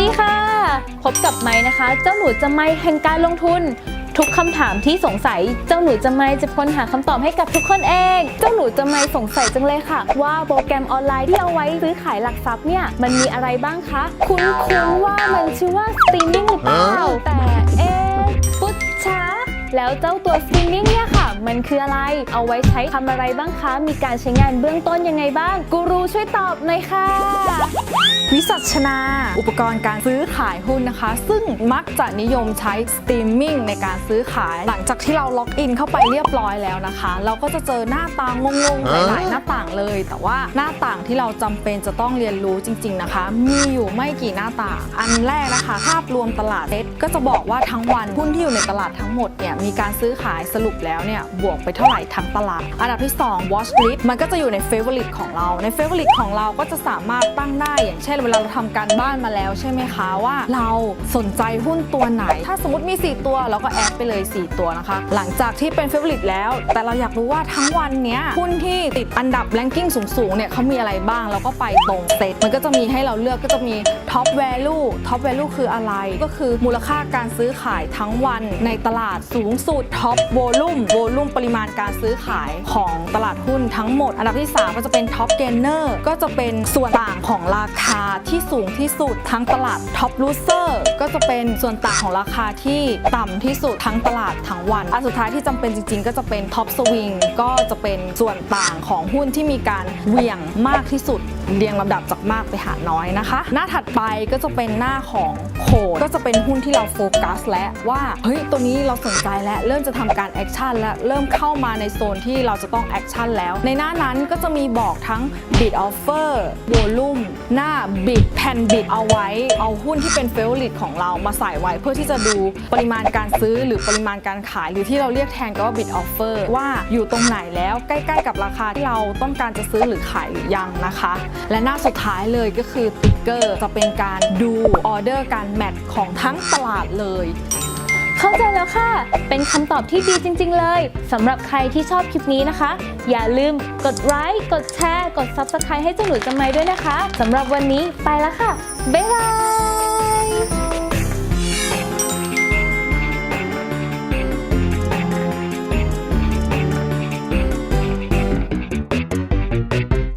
ดีค่ะ พบกับไม้นะคะ เจ้าหนูจะไม่แห่งการลงทุน ทุกคำถามที่สงสัย เจ้าหนูจะไม่จะค้นหาคำตอบให้กับทุกคนเอง เจ้าหนูจะไม่สงสัยจังเลยค่ะ ว่าโปรแกรมออนไลน์ที่เอาไว้ซื้อขายหลักทรัพย์เนี่ยมันมีอะไรบ้างคะ คุ้นๆว่ามันชื่อว่า streaming หรือเปล่าแต่ แล้วเจ้าตัวสตรีมมิ่งเนี่ยค่ะ มันคืออะไร เอาไว้ใช้ทำอะไรบ้างคะ มีการใช้งานเบื้องต้นยังไงบ้าง กูรูช่วยตอบหน่อยค่ะ วิสัชนา อุปกรณ์การซื้อขายหุ้นนะคะ ซึ่งมักจะนิยมใช้สตรีมมิ่งในการซื้อขาย หลังจากที่เราล็อกอินเข้าไปเรียบร้อยแล้วนะคะ เราก็จะเจอหน้าต่างงงๆหลายๆหน้าต่างเลย แต่ว่าหน้าต่างที่เราจำเป็นจะต้องเรียนรู้จริง ๆนะคะ มีอยู่ไม่กี่หน้าต่าง อันแรกนะคะ ภาพรวมตลาดเซ็ตก็จะบอกว่าทั้งวันหุ้นที่อยู่ในตลาดทั้งหมดเนี่ยมีการซื้อขายสรุปแล้วเนี่ยบวกไปเท่าไหร่ทั้งตลาด อันดับที่ 2 watch list มันก็จะอยู่ใน favorite ของเรา ใน favorite ของเราก็จะสามารถตั้งได้ อย่างเช่นเวลาเราทำการบ้านมาแล้วใช่ไหมคะว่า เราสนใจหุ้นตัวไหน ถ้าสมมติมี 4 ตัวเราก็แอดไปเลย 4 ตัวนะคะ หลังจากที่เป็น favorite แล้ว แต่เราอยากรู้ว่าทั้งวันเนี้ยหุ้นที่ติดอันดับ ranking สูงๆเนี่ยเขามีอะไรบ้างเราก็ไปตรงเซตมันก็จะมีให้เราเลือกก็จะมี top value top value คืออะไร ก็คือมูลค่าการซื้อขายทั้งวันในตลาดสูงสุด top volume volume ปริมาณการซื้อขายของตลาดหุ้นทั้งหมด อันดับที่ 3 ก็จะเป็นท็อปเกนเนอร์ก็จะเป็นส่วนต่างของราคาที่สูงที่สุดทั้งตลาดท็อปลูเซอร์ ก็จะเป็นส่วนต่างของราคาที่ต่ำที่สุดทั้งตลาดทั้งวัน อันสุดท้ายที่จำเป็นจริง ๆ ก็จะเป็น top swing ก็จะเป็นส่วนต่างของหุ้นที่มีการเหวี่ยงมากที่สุดเรียงลำดับจากมากไปหาน้อยนะคะ หน้าถัดไปก็จะเป็นหน้าของโคดก็จะเป็นหุ้นที่เราโฟกัส และว่าเฮ้ยตัวนี้เราสนใจแล้วเริ่มจะทำการแอคชั่นแล้วเริ่มเข้ามาในโซนที่เราจะต้องแอคชั่นแล้ว ในหน้านั้นก็จะมีบอกทั้ง bid offer volume หน้า bid แผ่นบิดเอาไว้ เอาหุ้นที่เป็นเฟลลิตของเรามาใส่ไว้ เพื่อที่จะดูปริมาณการซื้อหรือปริมาณการขาย หรือที่เราเรียกแทนก็ว่าบิดออฟเฟอร์ว่าอยู่ตรงไหนแล้วใกล้ๆกับราคาที่เราต้องการจะซื้อหรือขายหรือยังนะคะ และหน้าสุดท้ายเลยก็คือติ๊กเกอร์จะเป็นการดูออเดอร์การแมทของทั้งตลาดเลย เข้าใจแล้วค่ะ เป็นคำตอบที่ดีจริง ๆ เลยสำหรับใครที่ชอบคลิปนี้นะคะ อย่าลืมกดไลค์กดแชร์ กด Subscribe ให้เจ้าหนูจำไม่ด้วยนะคะสำหรับวันนี้ไปแล้วค่ะ บ๊ายบาย